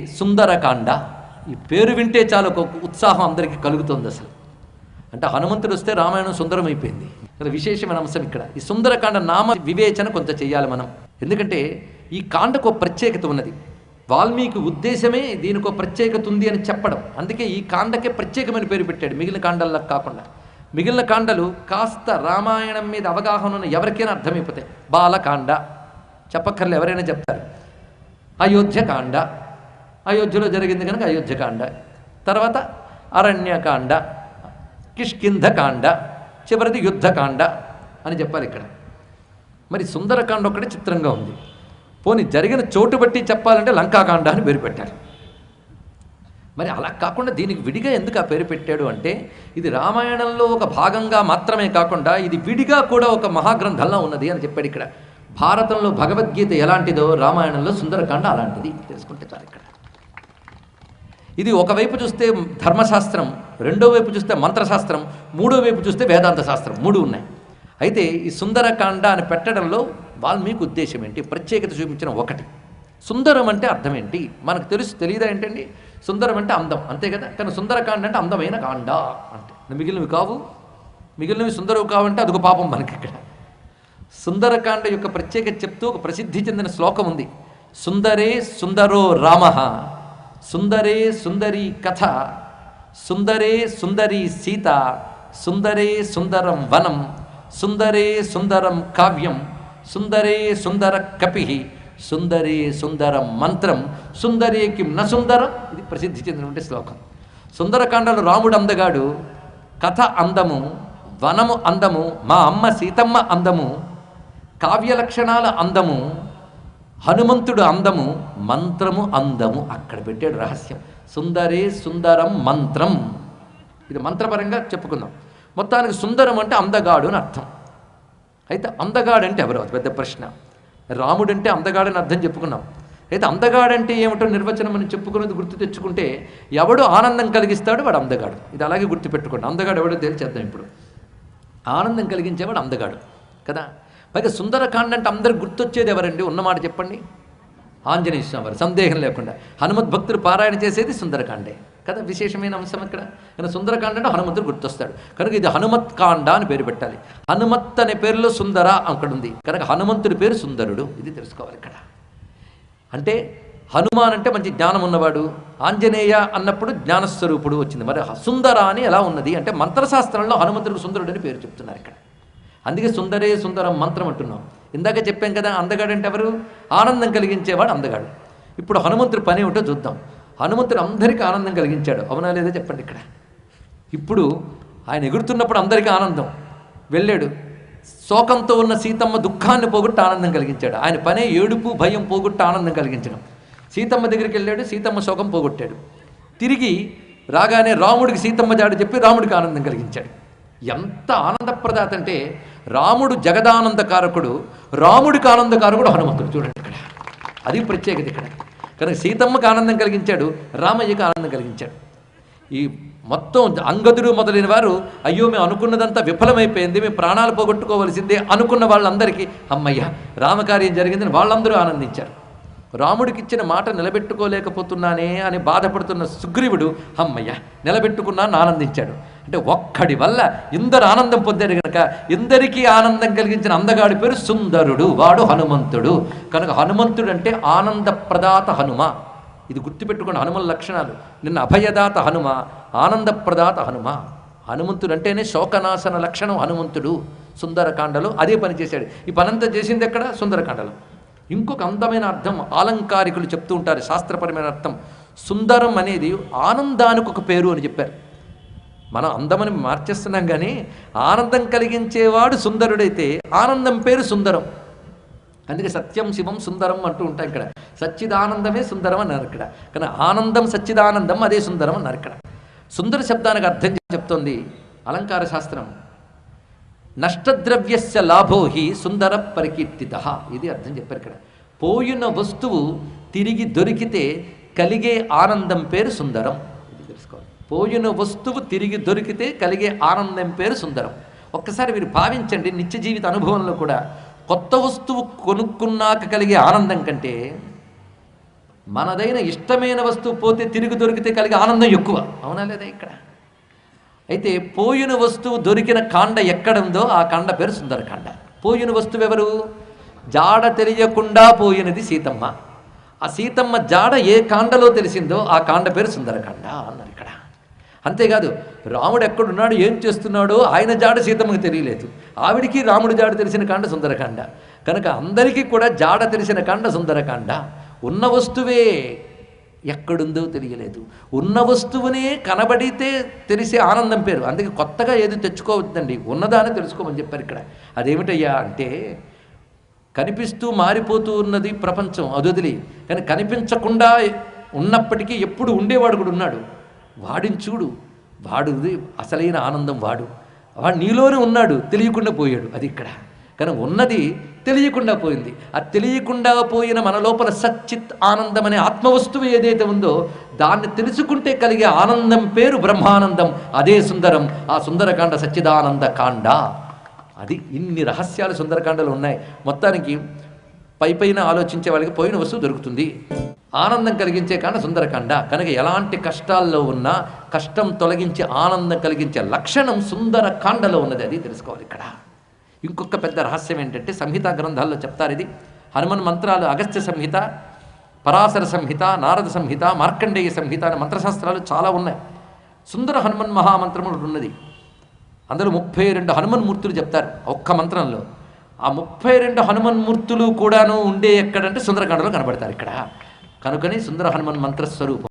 సుందరకాండ. ఈ పేరు వింటే చాలా ఒక ఉత్సాహం అందరికీ కలుగుతుంది అసలు. అంటే హనుమంతుడు వస్తే రామాయణం సుందరమైపోయింది. ఇక్కడ విశేషమైన అంశం ఇక్కడ. ఈ సుందరకాండ నామ వివేచన కొంత చేయాలి మనం. ఎందుకంటే ఈ కాండకు ఒక ప్రత్యేకత ఉన్నది. వాల్మీకి ఉద్దేశమే దీనికి ప్రత్యేకత ఉంది అని చెప్పడం. అందుకే ఈ కాండకే ప్రత్యేకమైన పేరు పెట్టాడు. మిగిలిన కాండల్లో కాకుండా. మిగిలిన కాండలు కాస్త రామాయణం మీద అవగాహన ఉన్న ఎవరికైనా అర్థమైపోతాయి. బాలకాండ. చెప్పక్కర్లే ఎవరైనా చెప్తారు. అయోధ్యకాండ. అయోధ్యలో జరిగింది కనుక అయోధ్యకాండ. తర్వాత అరణ్యకాండ కిష్కింధకాండ చివరిది యుద్ధకాండ అని చెప్పాలి ఇక్కడ. మరి సుందరకాండ ఒక్కటే చిత్రంగా ఉంది. పోనీ జరిగిన చోటు బట్టి చెప్పాలంటే లంకాకాండ అని పేరు పెట్టారు. మరి అలా కాకుండా దీనికి విడిగా ఎందుకు ఆ పేరు పెట్టాడు అంటే ఇది రామాయణంలో ఒక భాగంగా మాత్రమే కాకుండా ఇది విడిగా కూడా ఒక మహాగ్రంథంలో ఉన్నది అని చెప్పాడు ఇక్కడ. భారతంలో భగవద్గీత ఎలాంటిదో రామాయణంలో సుందరకాండ అలాంటిది. తెలుసుకుంటే చాలు ఇక్కడ. ఇది ఒకవైపు చూస్తే ధర్మశాస్త్రం రెండో వైపు చూస్తే మంత్రశాస్త్రం మూడో వైపు చూస్తే వేదాంత శాస్త్రం మూడు ఉన్నాయి. అయితే ఈ సుందరకాండ అని పెట్టడంలో వాల్మీకి ఉద్దేశం ఏంటి? ప్రత్యేకత చూపించిన ఒకటి. సుందరం అంటే అర్థం ఏంటి? మనకు తెలుసు తెలియదా ఏంటండి? సుందరం అంటే అందం అంతే కదా? కానీ సుందరకాండ అంటే అందమైన కాండ అంటే. మిగిలినవి కావు. మిగిలినవి సుందరవు కావంటే అదొక పాపం మనకి ఇక్కడ సుందరకాండ యొక్క ప్రత్యేకత చెప్తూ ఒక ప్రసిద్ధి చెందిన శ్లోకం ఉంది. సుందరే సుందరో రామ. సుందరే సుందరి కథ సుందరే సుందరి సీత సుందరే సుందరం వనం సుందరే సుందరం కావ్యం సుందరే సుందర కపి సుందరే సుందరం మంత్రం సుందరే కిం న సుందరం ఇది ప్రసిద్ధి చెందినటువంటి శ్లోకం. సుందరకాండలు రాముడు అందగాడు కథ అందము వనము అందము మా అమ్మ సీతమ్మ అందము కావ్య లక్షణాల అందము హనుమంతుడు అందము మంత్రము అందము. అక్కడ పెట్టాడు రహస్యం. సుందరే సుందరం మంత్రం. ఇది మంత్రపరంగా చెప్పుకుందాం. మొత్తానికి సుందరం అంటే అందగాడు అని అర్థం. అయితే అందగాడంటే ఎవరు? పెద్ద ప్రశ్న. రాముడంటే అందగాడని అర్థం చెప్పుకున్నాం. అయితే అందగాడంటే ఏమిటో నిర్వచనం మనం చెప్పుకున్నది గుర్తు తెచ్చుకుంటే ఎవడు ఆనందం కలిగిస్తాడు వాడు అందగాడు. ఇది అలాగే గుర్తుపెట్టుకోండి. అందగాడు ఎవడో తేల్చేద్దాం ఇప్పుడు. ఆనందం కలిగించేవాడు అందగాడు. కదా? పైగా సుందరకాండ అంటే అందరికి గుర్తొచ్చేది ఎవరండి? ఉన్నమాట చెప్పండి. ఆంజనేయ స్వామి వారు సందేహం లేకుండా. హనుమద్ భక్తులు పారాయణ చేసేది సుందరకాండే. కదా విశేషమైన అంశం ఇక్కడ కానీ సుందరకాండ అంటే హనుమంతుడు గుర్తొస్తాడు. కనుక ఇది హనుమత్ కాండ అని పేరు పెట్టాలి. హనుమత్ అనే పేరులో సుందర అక్కడ ఉంది కనుక హనుమంతుడి పేరు సుందరుడు. ఇది తెలుసుకోవాలి ఇక్కడ. అంటే హనుమాన్ అంటే మంచి జ్ఞానం ఉన్నవాడు. ఆంజనేయ అన్నప్పుడు జ్ఞానస్వరూపుడు వచ్చింది. మరి సుందర అని ఎలా ఉన్నది? అంటే మంత్రశాస్త్రంలో హనుమంతుడికి సుందరుడు అని పేరు చెప్తున్నారు ఇక్కడ. అందుకే సుందరే సుందరం మంత్రం అంటున్నాం. ఇందాక చెప్పాం కదా అందగాడంటే ఎవరు? ఆనందం కలిగించేవాడు అందగాడు. ఇప్పుడు హనుమంతుడు పని ఏమిటో చూద్దాం. హనుమంతుడు అందరికీ ఆనందం కలిగించాడు. అవునా లేదా చెప్పండి ఇక్కడ. ఇప్పుడు ఆయన ఎగురుతున్నప్పుడు అందరికీ ఆనందం. వెళ్ళాడు. శోకంతో ఉన్న సీతమ్మ దుఃఖాన్ని పోగొట్టి ఆనందం కలిగించాడు. ఆయన పనే ఏడుపు భయం పోగొట్టి ఆనందం కలిగించడం. సీతమ్మ దగ్గరికి వెళ్ళాడు సీతమ్మ శోకం పోగొట్టాడు. తిరిగి రాగానే రాముడికి సీతమ్మ జాడు చెప్పి రాముడికి ఆనందం కలిగించాడు. ఎంత ఆనందప్రదాత అంటే రాముడు జగదానందకారకుడు రాముడికి ఆనందకారకుడు హనుమంతుడు. చూడండి ఇక్కడ. అది ప్రత్యేకత ఇక్కడ. కనుక సీతమ్మకి ఆనందం కలిగించాడు రామయ్యకి ఆనందం కలిగించాడు. ఈ మొత్తం అంగదుడు మొదలైన వారు అయ్యో మేము అనుకున్నదంతా విఫలమైపోయింది మేము ప్రాణాలు పోగొట్టుకోవలసిందే అనుకున్న వాళ్ళందరికీ అమ్మయ్య రామకార్యం జరిగిందని వాళ్ళందరూ ఆనందించారు. రాముడికి ఇచ్చిన మాట నిలబెట్టుకోలేకపోతున్నానే అని బాధపడుతున్న సుగ్రీవుడు అమ్మయ్య నిలబెట్టుకున్నాను ఆనందించాడు. అంటే ఒక్కడి వల్ల ఇందరు ఆనందం పొందారు కనుక ఇందరికీ ఆనందం కలిగించిన అందగాడి పేరు సుందరుడు వాడు హనుమంతుడు. కనుక హనుమంతుడు అంటే ఆనందప్రదాత హనుమ. ఇది గుర్తుపెట్టుకోండి హనుమల లక్షణాలు. నిన్న అభయదాత హనుమ ఆనందప్రదాత హనుమ. హనుమంతుడు అంటేనే శోకనాశన లక్షణం హనుమంతుడు. సుందరకాండలో అదే పని చేశాడు. ఈ పనంతా చేసింది ఎక్కడ? సుందరకాండలో. ఇంకొక అందమైన అర్థం ఆలంకారికులు చెప్తూ ఉంటారు శాస్త్రపరమైన అర్థం. సుందరం అనేది ఆనందానికి ఒక పేరు అని చెప్పారు. మనం అందమని మార్చేస్తున్నాం కానీ ఆనందం కలిగించేవాడు సుందరుడైతే ఆనందం పేరు సుందరం. అందుకే సత్యం శివం సుందరం అంటూ ఉంటాం ఇక్కడ. సచ్చిదానందమే సుందరం అన్నారు ఇక్కడ. కానీ ఆనందం సచ్చిదానందం అదే సుందరం అన్నారు ఇక్కడ. సుందర శబ్దానికి అర్థం చెప్తోంది అలంకార శాస్త్రం. నష్టద్రవ్యస్య లాభోహి సుందర పరికీర్తిత. ఇది అర్థం చెప్పారు ఇక్కడ. పోయిన వస్తువు తిరిగి దొరికితే కలిగే ఆనందం పేరు సుందరం. పోయిన వస్తువు తిరిగి దొరికితే కలిగే ఆనందం పేరు సుందరం. ఒక్కసారి మీరు భావించండి నిత్య జీవిత అనుభవంలో కూడా కొత్త వస్తువు కొనుక్కున్నాక కలిగే ఆనందం కంటే మనదైన ఇష్టమైన వస్తువు పోతే తిరిగి దొరికితే కలిగే ఆనందం ఎక్కువ. అవునా లేదా ఇక్కడ? అయితే పోయిన వస్తువు దొరికిన కాండ ఎక్కడుందో ఆ కాండ పేరు సుందరకాండ. పోయిన వస్తువు ఎవరు? జాడ తెలియకుండా పోయినది సీతమ్మ. ఆ సీతమ్మ జాడ ఏ కాండలో తెలిసిందో ఆ కాండ పేరు సుందరకాండ అన్నారు ఇక్కడ. అంతేకాదు రాముడు ఎక్కడున్నాడు ఏం చేస్తున్నాడో ఆయన జాడ సీతమ్మకి తెలియలేదు. ఆవిడికి రాముడి జాడ తెలిసిన కాండ సుందరకాండ. కనుక అందరికీ కూడా జాడ తెలిసిన కాండ సుందరకాండ. ఉన్న వస్తువే ఎక్కడుందో తెలియలేదు. ఉన్న వస్తువునే కనబడితే తెలిసే ఆనందం పేరు. అందుకే కొత్తగా ఏది తెచ్చుకోవద్దండి. ఉన్నదాన్ని తెలుసుకోమని చెప్పారు ఇక్కడ. అదేమిటయ్యా అంటే కనిపిస్తూ మారిపోతూ ఉన్నది ప్రపంచం. అదొదిలి. కానీ కనిపించకుండా ఉన్నప్పటికీ ఎప్పుడు ఉండేవాడు కూడా ఉన్నాడు. వాడిని చూడు వాడుది అసలైన ఆనందం వాడు. వాడు నీలోనే ఉన్నాడు తెలియకుండా పోయాడు అది ఇక్కడ. కానీ ఉన్నది తెలియకుండా పోయింది. ఆ తెలియకుండా పోయిన మన లోపల సచ్చిత్ ఆనందం అనే ఆత్మవస్తువు ఏదైతే ఉందో దాన్ని తెలుసుకుంటే కలిగే ఆనందం పేరు బ్రహ్మానందం. అదే సుందరం ఆ సుందరకాండ సచ్చిదానంద కాండ. అది ఇన్ని రహస్యాలు సుందరకాండలు ఉన్నాయి. మొత్తానికి పై పైన ఆలోచించే వాళ్ళకి పోయిన వస్తువు దొరుకుతుంది. ఆనందం కలిగించే కాండ సుందరకాండ. కనుక ఎలాంటి కష్టాల్లో ఉన్నా కష్టం తొలగించి ఆనందం కలిగించే లక్షణం సుందరకాండలో ఉన్నది అది తెలుసుకోవాలి ఇక్కడ. ఇంకొక పెద్ద రహస్యం ఏంటంటే సంహిత గ్రంథాల్లో చెప్తారు ఇది. హనుమన్ మంత్రాలు అగస్త్య సంహిత పరాశర సంహిత నారద సంహిత మార్కండేయ సంహిత అనే మంత్రశాస్త్రాలు చాలా ఉన్నాయి. సుందర హనుమన్ మహామంత్రము ఒకటి ఉన్నది. అందులో ముప్పై రెండు హనుమన్మూర్తులు చెప్తారు ఒక్క మంత్రంలో. ఆ ముప్పై రెండు హనుమన్మూర్తులు కూడాను ఉండే ఎక్కడంటే సుందరకాండలో కనబడతారు ఇక్కడ. కనుకనే సుందర హనుమన్ మంత్రస్వరూపం.